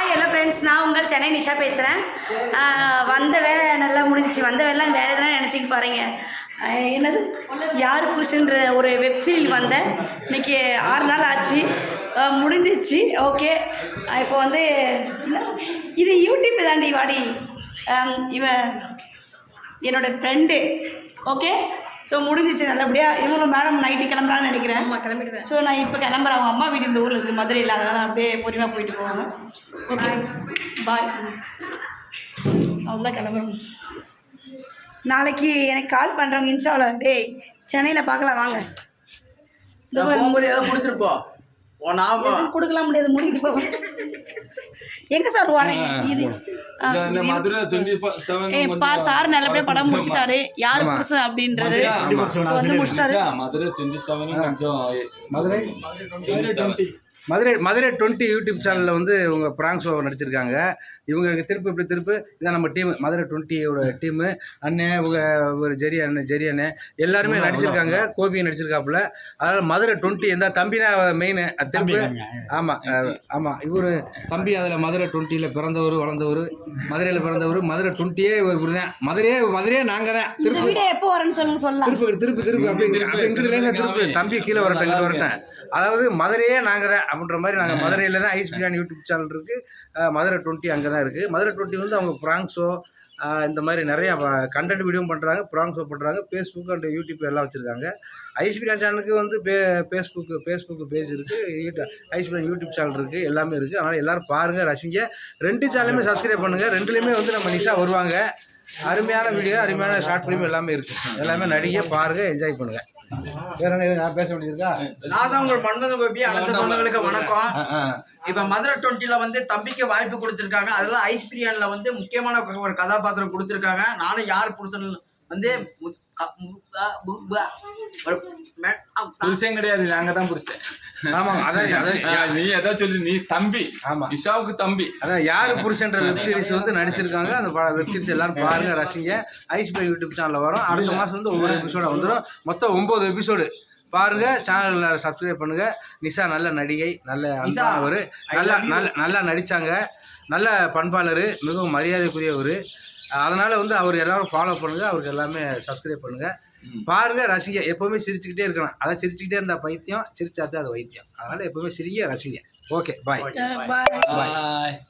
Hi hello friends நான் உங்கள் சென்னை நிஷா பேசுகிறேன் வந்த வேலை நல்லா முடிஞ்சிச்சு. வந்த வேலை வேறு எதனா நினச்சிக்க பாருங்க என்னது? யார் புருஷன்ற ஒரு வெப் சீரியல் வந்தேன் இன்னைக்கு ஆறு நாள் ஆச்சு. முடிஞ்சிச்சு. ஓகே இப்போ வந்து என்ன? இது யூடியூப் தாண்டி வாடி. ஆம், இவன் ஃப்ரெண்டு ஓகே ஸோ முடிஞ்சிச்சு. நல்லபடியாக இவங்களும் மேடம் நைட்டு கிளம்புறான்னு நினைக்கிறேன். ஆமா கிளம்பிடுவேன். ஸோ நான் இப்போ கிளம்புறேன். அவங்க அம்மா வீடு இந்த ஊரில் இருக்குது மதுரையில். அதனால் அப்படியே பொறுமையாக போயிட்டு போவாங்க ஓகே பாய் அவ்வளோதான் கிளம்புறோம் நாளைக்கு எனக்கு கால் பண்ணுறவங்க இன்ஸ்டாவில் டேய் சென்னையில் பார்க்கலாம். வாங்க. இந்த போகும்போது ஏதோ உன் எதுவும் கொடுக்கலாம் முடியாது. முடிக்கிட்டு போவேன் எங்கே சார் வரேன் இது ஆ, இந்த- இந்த மதுரை டுவெண்ட்டி செவன் ஏய் பா சார் நல்லபடியாக படம் முடிச்சிட்டாரு. யார் புருஷன் அப்படின்றது. ஸோ வந்து முடிச்சிட்டாரு. மதுரை டுவெண்ட்டி செவன் கொஞ்சம் மதுரை மதுரை மதுரை டுவெண்ட்டி யூடியூப் சேனலில் வந்து இவங்க ப்ராங்க் ஷோ நடிச்சிருக்காங்க. இவங்க திருப்பு இப்படி திருப்பு. இதான் நம்ம டீம் மதுரை டுவெண்ட்டியோட டீமு அண்ணன் இவங்க ஒரு ஜெரி அண்ணன் ஜெரி அண்ணன் எல்லாருமே நடிச்சிருக்காங்க. கோபி நடிச்சிருக்காப்புல. அதனால் மதுரை டுவெண்ட்டி இந்த தம்பி தான் மெயின் திருப்பு ஆமாம் ஆமாம் இவர் தம்பி அதில் மதுரை டுவெண்ட்டியில் பிறந்தவர் வளர்ந்தவர். மதுரையில் பிறந்தவர் மதுரை டுவெண்ட்டியே இவர் தான் மதுரையே மதுரையே நாங்கள் தான் திருப்பு. வீடியோ எப்போ வரேன்னு சொல்லுங்க சொல்லலாம். திருப்பு திருப்பு திருப்பு. அப்படி அப்படி இங்கிட்டு லேசா திருப்பு தம்பி கீழே வரட்டும் இங்கிட்டு வரட்டும். அதாவது மதுரையே நாங்கள் தான் அப்படின்ற மாதிரி நாங்கள் மதுரையில் தான் ஐஸ் பிரியாணி யூடியூப் சேனல் இருக்குது மதுரை டுவெண்ட்டி அங்கே தான் இருக்குது மதுரை டுவெண்ட்டி வந்து அவங்க ப்ராங்க் ஷோ இந்த மாதிரி நிறையா கண்டென்ட் வீடியோ பண்ணுறாங்க ப்ராங்க் ஷோ பண்ணுறாங்க ஃபேஸ்புக் அண்ட் யூடியூப் எல்லாம் வச்சுருக்காங்க. ஐஸ் பிரியாணி சேனலுக்கு வந்து பே ஃபேஸ்புக் ஃபேஸ்புக் பேஜ் இருக்குது ஐஸ் பிரியாணி யூடியூப் சேனல் இருக்குது எல்லாமே இருக்குது அதனால் எல்லோரும் பாருங்கள் ரசிங்க. ரெண்டு சேனலுமே சப்ஸ்கிரைப் பண்ணுங்கள் ரெண்டுலேயுமே வந்து நம்ம நிஷா வருவாங்க. அருமையான வீடியோ அருமையான ஷார்ட் ஃபிலிம் எல்லாமே இருக்குது எல்லாமே நடிங்க பாருங்கள் என்ஜாய் பண்ணுங்கள் வேற என்ன பேச வேண்டியது இருக்கா? நான் தான் உங்கள் மன்மத கோபி. அனைத்து சொந்தங்களுக்கு வணக்கம். இப்ப மதுரை டுவெண்ட்டில வந்து தம்பிக்கு வாய்ப்பு கொடுத்துருக்காங்க. அதெல்லாம் ஐஸ் பிரியாணில வந்து முக்கியமான ஒரு கதாபாத்திரம் கொடுத்துருக்காங்க. நானும் யார் புருஷன் வந்து புருஷன் கிடையாது நாங்க தான் புருஷன். ஆமாம் அதான் அதான். நீ எதா சொல்லி நீ தம்பி ஆமா. இஷாவுக்கு தம்பி. அதான் யார் புருஷன்ற வெப் சீரிஸ் வந்து நடிச்சிருக்காங்க அந்த வெப் சீரிஸ் எல்லாரும் பாருங்க ரசிங்க. ஐஸ் பை யூடியூப் சேனலில் வரும். அடுத்த மாதம் வந்து ஒவ்வொரு எபிசோட வந்துடும் மொத்தம் ஒம்பது எபிசோடு பாருங்க சேனலில் சப்ஸ்கிரைப் பண்ணுங்க. நிஷா நல்ல நடிகை நல்ல நிஷா, அன்பானவர். நல்லா. நல்ல நல்லா நடித்தாங்க நல்ல பண்பாளர் மிகவும் மரியாதைக்குரியவர். அதனால வந்து அவர் எல்லாரும் ஃபாலோ பண்ணுங்க அவருக்கு எல்லாமே சப்ஸ்கிரைப் பண்ணுங்க. பாருங்க ரசிங்க எப்பவுமே சிரிச்சுக்கிட்டே இருக்கணும். அதான் சிரிச்சுக்கிட்டே இருந்தா பைத்தியம் சிரிச்சாதான் அது வைத்தியம். அதனால எப்பவுமே சிரிங்க ரசிங்க. ஓகே பாய் பாய் பாய்